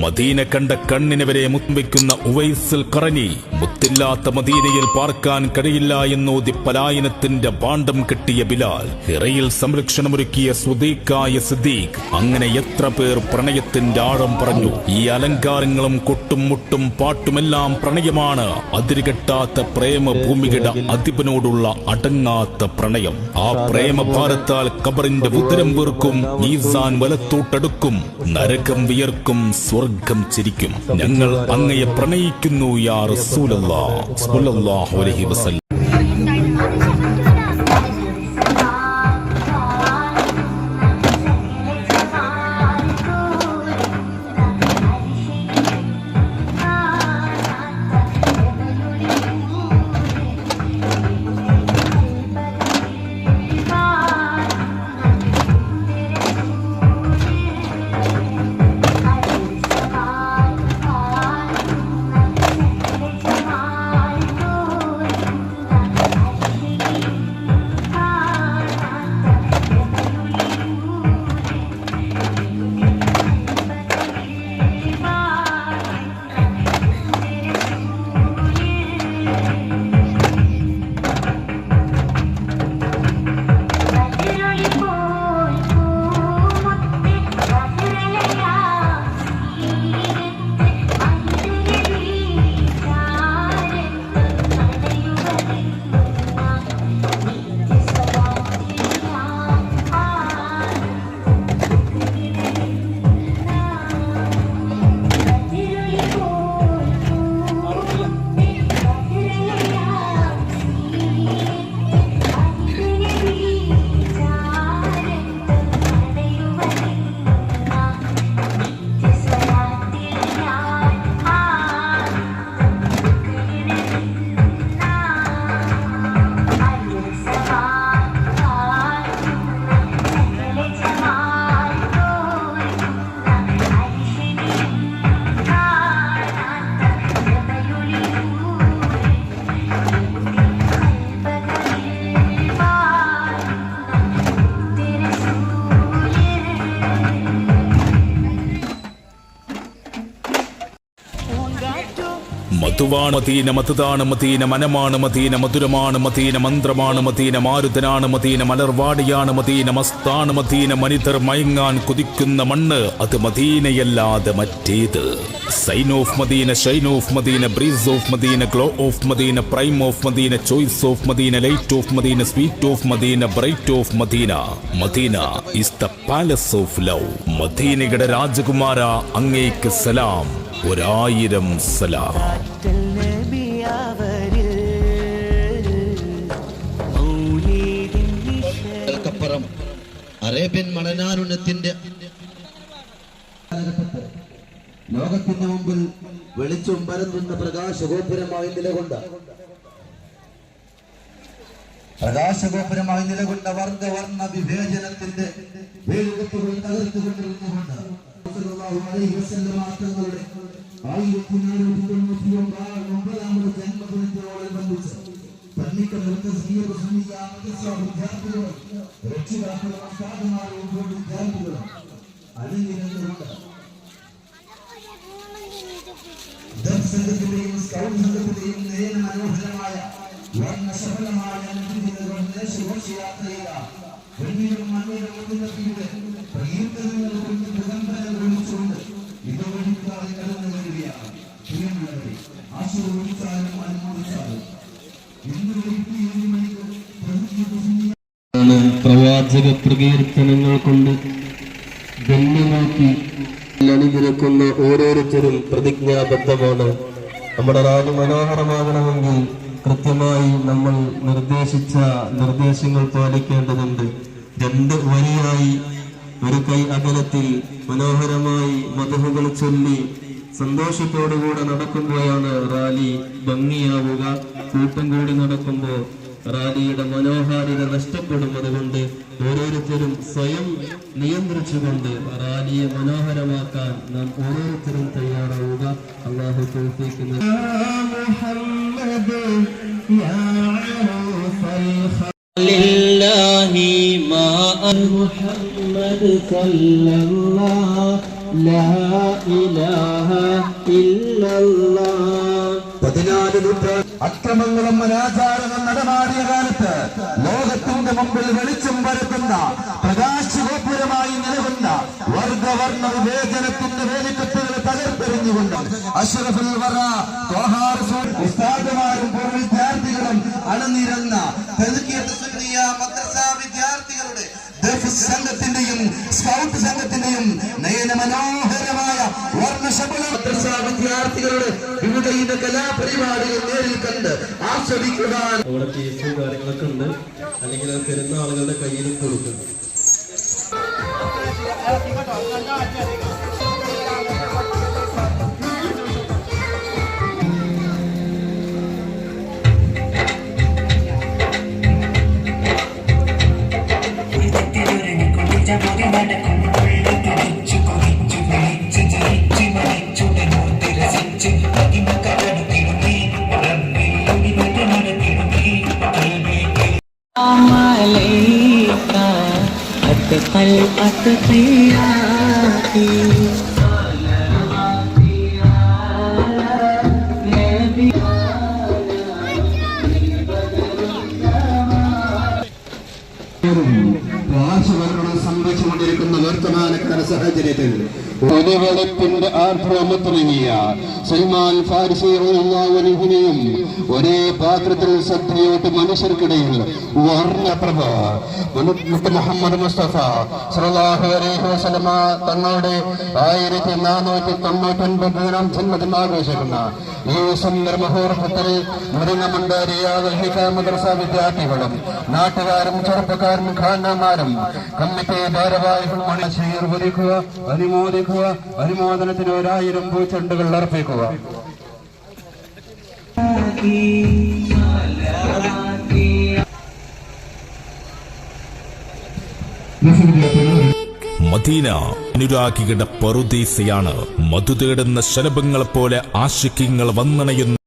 Medina കണ്ട കണ്ണിന് വരെ മുത്തുവെക്കുന്ന ഉവൈസിൽ കറനി മുത്തില്ലാത്ത മദീനയിൽ പാർക്കാൻ കഴിയില്ല എന്നോതി പലായനത്തിന്റെ പാണ്ഡം കെട്ടിയ ബിലാൽ ഹിറയിൽ സംരക്ഷണമൊരുക്കിയ സുദീഖായ സിദ്ദീഖ് അങ്ങനെ എത്ര പേർ പ്രണയത്തിന്റെ ആഴം പറഞ്ഞു. ഈ അലങ്കാരങ്ങളും കൊട്ടും മുട്ടും പാട്ടുമെല്ലാം പ്രണയമാണ്. അതിരുകെട്ടാത്ത പ്രേമ ഭൂമിയുടെ അധിപനോടുള്ള അടങ്ങാത്ത പ്രണയം. ആ പ്രേമഭാരത്താൽ കബറിന്റെ ഉദരം വീർക്കും ഈസാൻ വലത്തോട്ടടുക്കും നരകം വിയർക്കും സ്വർഗം ചിരിക്കും. ഞങ്ങൾ അങ്ങയെ പ്രണയിക്കുന്നു യാ റസൂലല്ലാഹു അലൈഹി വസല്ലം. മധുവാണ് മതീന മധുതാണ് മതീന മനമാണ് മതീന മധുരമാണ് മതീന മന്ത്രമാണ് മതീന മാരുതനാണ് മതീന മലർവാടിയാണ് മതീന മസ്താണ് മതീന മനിതർ മയങ്ങാൻ കുതിക്കുന്ന മണ്ണ്. അത് മദീനയല്ലാതെ മറ്റേത്. Sign of Madina shine of Madina breeze of Madina glow of Madina prime of Madina choice of Madina light of Madina sweet of Madina bright of Madina. Madina is the palace of love മദീനയുടെ രാജകുമാര അങ്ങേക്ക് സലാം. ഒരായിരം സലാം. ക്കപ്പുറം Arabian മണനാരുണ്യത്തിന്റെ ലോകത്തിന്റെ മുമ്പിൽ വെളിച്ചും പരത്തുന്ന പ്രകാശഗോപുരമായി നിലകൊണ്ട പ്രകാശഗോപുരമായി നിലകൊണ്ട വർഗവർണ വിവേചനത്തിന്റെ വേലുകത്തുകൾ തകർത്തുകൊണ്ടിരുന്നുകൊണ്ട് സല്ലല്ലാഹു അലൈഹി വസല്ലമ തങ്ങളുടെ ഒമ്പതാമത് ജന്മദിനത്തോടനുബന്ധിച്ച് പള്ളിക്ക നിർദ്ദേശീയ വിദ്യാർത്ഥികളും രക്ഷിതാക്കളും ഉൾപ്പെടെ വിദ്യാർത്ഥികളും അണിനിരന്നുകൊണ്ട് സംഘത്തിന്റെയും സ്കൗട്ട് സംഘത്തിന്റെയും നയന മനോഹരമായ വർണസഫലമായ അനുഭൂതികൾ ദേശഘോഷയാത്രയില വെണ്ണീരും മണ്ണീരും മുന്നിലെത്തിയുടെ പ്രകീർത്തനങ്ങൾ കൊണ്ട് പ്രകമ്പനം വിളിച്ചുകൊണ്ട് ഇതുവഴിക്കാതെ കടന്നു വരികയാണ് പ്രിയമുള്ളവരെ അനുമോദിച്ചാലും പ്രവാചക പ്രകീർത്തനങ്ങൾ കൊണ്ട് ധന്യമാക്കി അണിനിരക്കുന്ന ഓരോരുത്തരും പ്രതിജ്ഞാബദ്ധമാണ്. നമ്മുടെ നാട് മനോഹരമാകണമെങ്കിൽ കൃത്യമായി നമ്മൾ നിർദ്ദേശിച്ച നിർദ്ദേശങ്ങൾ പാലിക്കേണ്ടതുണ്ട്. രണ്ട് വരിയായി ഒരു കൈ അകലത്തിൽ മനോഹരമായി മധുഹുകൾ ചൊല്ലി സന്തോഷത്തോടുകൂടെ നടക്കുമ്പോഴാണ് റാലി ഭംഗിയാവുക. കൂട്ടം കൂടി നടക്കുമ്പോൾ റാലിയുടെ മനോഹാരിത നഷ്ടപ്പെടും അതുകൊണ്ട് ഓരോരുത്തരും സ്വയം നിയന്ത്രിച്ചുകൊണ്ട് റാലിയെ മനോഹരമാക്കാൻ നാം ഓരോരുത്തരും തയ്യാറാവുക. അള്ളാഹു തോൽപ്പിക്കുന്ന محمد صلى الله لا إله إلا الله പതിനാല് നൂറ്റാണ്ട് അക്രമങ്ങളും അനാചാരങ്ങളും നടമാടിയ കാലത്ത് ലോകത്തിന്റെ മുമ്പിൽ വെളിച്ചം പരത്തുന്ന പ്രകാശഗോപുരമായി നിലകൊണ്ട വർഗവർണ്ണ വിവേചനത്തിന്റെ വേലിക്കെട്ടുകളെ തകർത്തെറിഞ്ഞുകൊണ്ട് അഷ്റഫുൽ വറ സംഘത്തിന്റെയും സ്കൗട്ട് സംഘത്തിന്റെയും നയന മനോഹരമായ വർണശബള മദ്രസ വിദ്യാർത്ഥികളുടെ വിവിധ കലാപരിപാടികൾ നേരിൽ കണ്ട് ആസ്വദിക്കുവാൻ അവിടെ കേസും കാര്യങ്ങളൊക്കെ ഉണ്ട്. അല്ലെങ്കിൽ തരുന്ന ആളുകളുടെ കയ്യിലും കൊടുക്കും. أتقل أتقياتي രാജഭരണം സംഭവിച്ചുകൊണ്ടിരിക്കുന്ന വർത്തമാനകാല സാഹചര്യത്തിൽ ഒലിവെളുപ്പിന്റെ ആർദ്രമത്തുറങ്ങിയ സൽമാൻ ഫാരിസി റളിയല്ലാഹുവിനെയും ഒരേ പാത്രത്തിൽ സദ്യയോട്ട് മനുഷ്യർക്കിടയിൽ മുഹമ്മദ് മുസ്തഫ അലൈഹി തങ്ങളുടെ ആയിരത്തി നാനൂറ്റി തൊണ്ണൂറ്റി ഒൻപതാം ജന്മദിനം ആഘോഷിക്കുന്ന ഈ സുന്ദര മുഹൂർത്തത്തിൽ മൃഗമണ്ടാരിയാകർഷിക്ക മദ്രസ വിദ്യാർത്ഥികളും നാട്ടുകാരും ചെറുപ്പക്കാരും ഖാനമാരും കമ്മിറ്റി ഭാരവാഹികളുമാണ് സ്വീകരിക്കുക അനുമോദിക്കുക അനുമോദനത്തിന് ഒരായിരം പൂച്ചെണ്ടുകൾ അർപ്പിക്കുക. മദീന അനുരാഗികളുടെ പറുദീസയാണ് മധു തേടുന്ന ശലഭങ്ങളെപ്പോലെ ആശിക്യങ്ങൾ വന്നണയുന്ന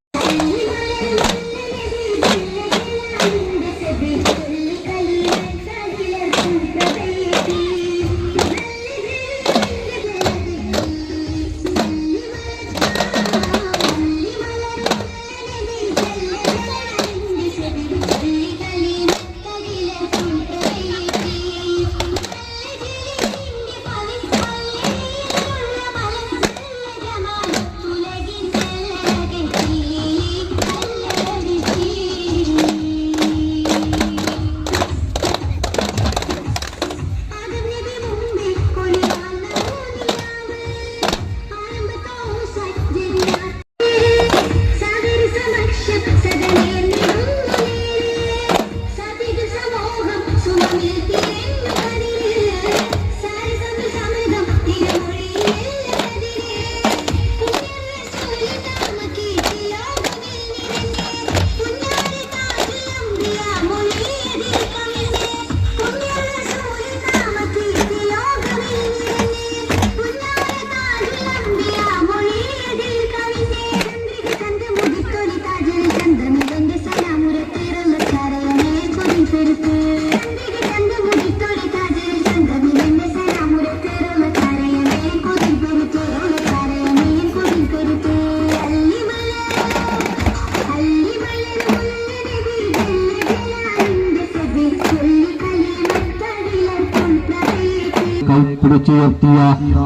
പിടിച്ചുയർത്തിയ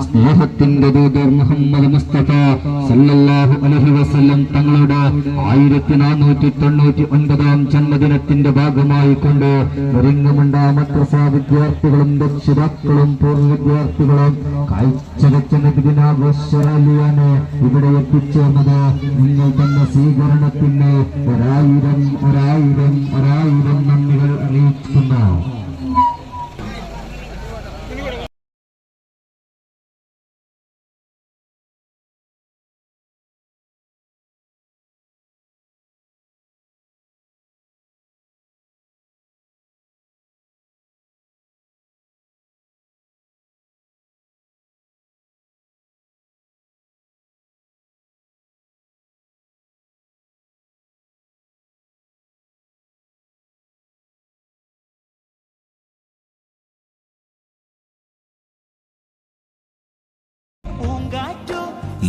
സ്നേഹത്തിന്റെ ദൂതർ മുഹമ്മദ് മുസ്തഫ സല്ലല്ലാഹു അലഹി വസ്ല്ലം തങ്ങളുടെ ആയിരത്തി നാനൂറ്റി തൊണ്ണൂറ്റി ഒൻപതാം ജന്മദിനത്തിന്റെ ഭാഗമായി കൊണ്ട് മുരിങ്ങമുണ്ട മദ്രസ വിദ്യാർത്ഥികളും രക്ഷിതാക്കളും പൂർവ വിദ്യാർത്ഥികളും. കാഴ്ചവെച്ച നബിദിനാഘോഷറാലിയാണ് ഇവിടെ എത്തിച്ചേർന്നത്. നിങ്ങൾ തന്ന സ്വീകരണത്തിന് ഒരായിരം ഒരായിരം ഒരായിരം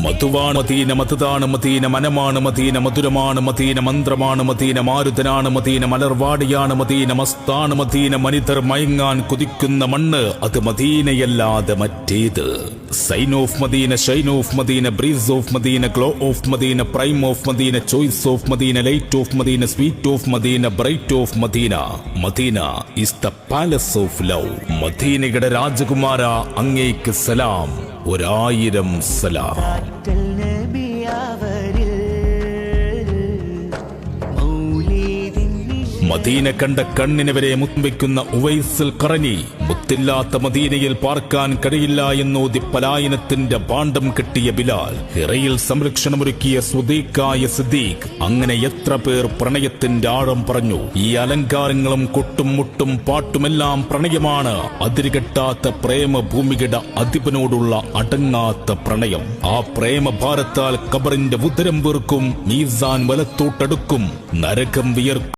മധുവാണ് മതീന മധുതാണ് മതീന മനമാണ് മതീന മധുരമാണ് മതീന മന്ത്രമാണ് മതീന മാരുതനാണ് മതീന മലർവാടിയാണ് മതീന മസ്താണ് മതീന മനിതർ മയങ്ങാൻ കുതിക്കുന്ന മണ്ണ്. അത് മദീനയല്ലാതെ മറ്റേത്. Sign of Madina shine of Madina breeze of Madina glow of Madina prime of Madina choice of Madina light of Madina sweet of Madina bright of Madina. Madina is the palace of love മദീനയുടെ രാജകുമാര അങ്ങേക്ക് സലാം. ഒരായിരം സലാം. Medina കണ്ട കണ്ണിന് വരെ മുത്തുവയ്ക്കുന്ന ഉവൈസിൽ കറനി മുത്തില്ലാത്ത മദീനയിൽ പാർക്കാൻ കഴിയില്ല എന്നോതി പലായനത്തിന്റെ പാണ്ഡം കെട്ടിയ ബിലാൽ ഇറയിൽ സംരക്ഷണമൊരുക്കിയ സുദീഖായ സിദ്ദീഖ് അങ്ങനെ എത്ര പേർ പ്രണയത്തിന്റെ ആഴം പറഞ്ഞു. ഈ അലങ്കാരങ്ങളും കൊട്ടും മുട്ടും പാട്ടുമെല്ലാം പ്രണയമാണ്. അതിരുകെട്ടാത്ത പ്രേമ ഭൂമിയുടെ അധിപനോടുള്ള അടങ്ങാത്ത പ്രണയം. ആ പ്രേമഭാരത്താൽ കബറിന്റെ ഉദരം വീർക്കും മീസാൻ വലത്തോട്ടടുക്കും നരകം വിയർക്കും.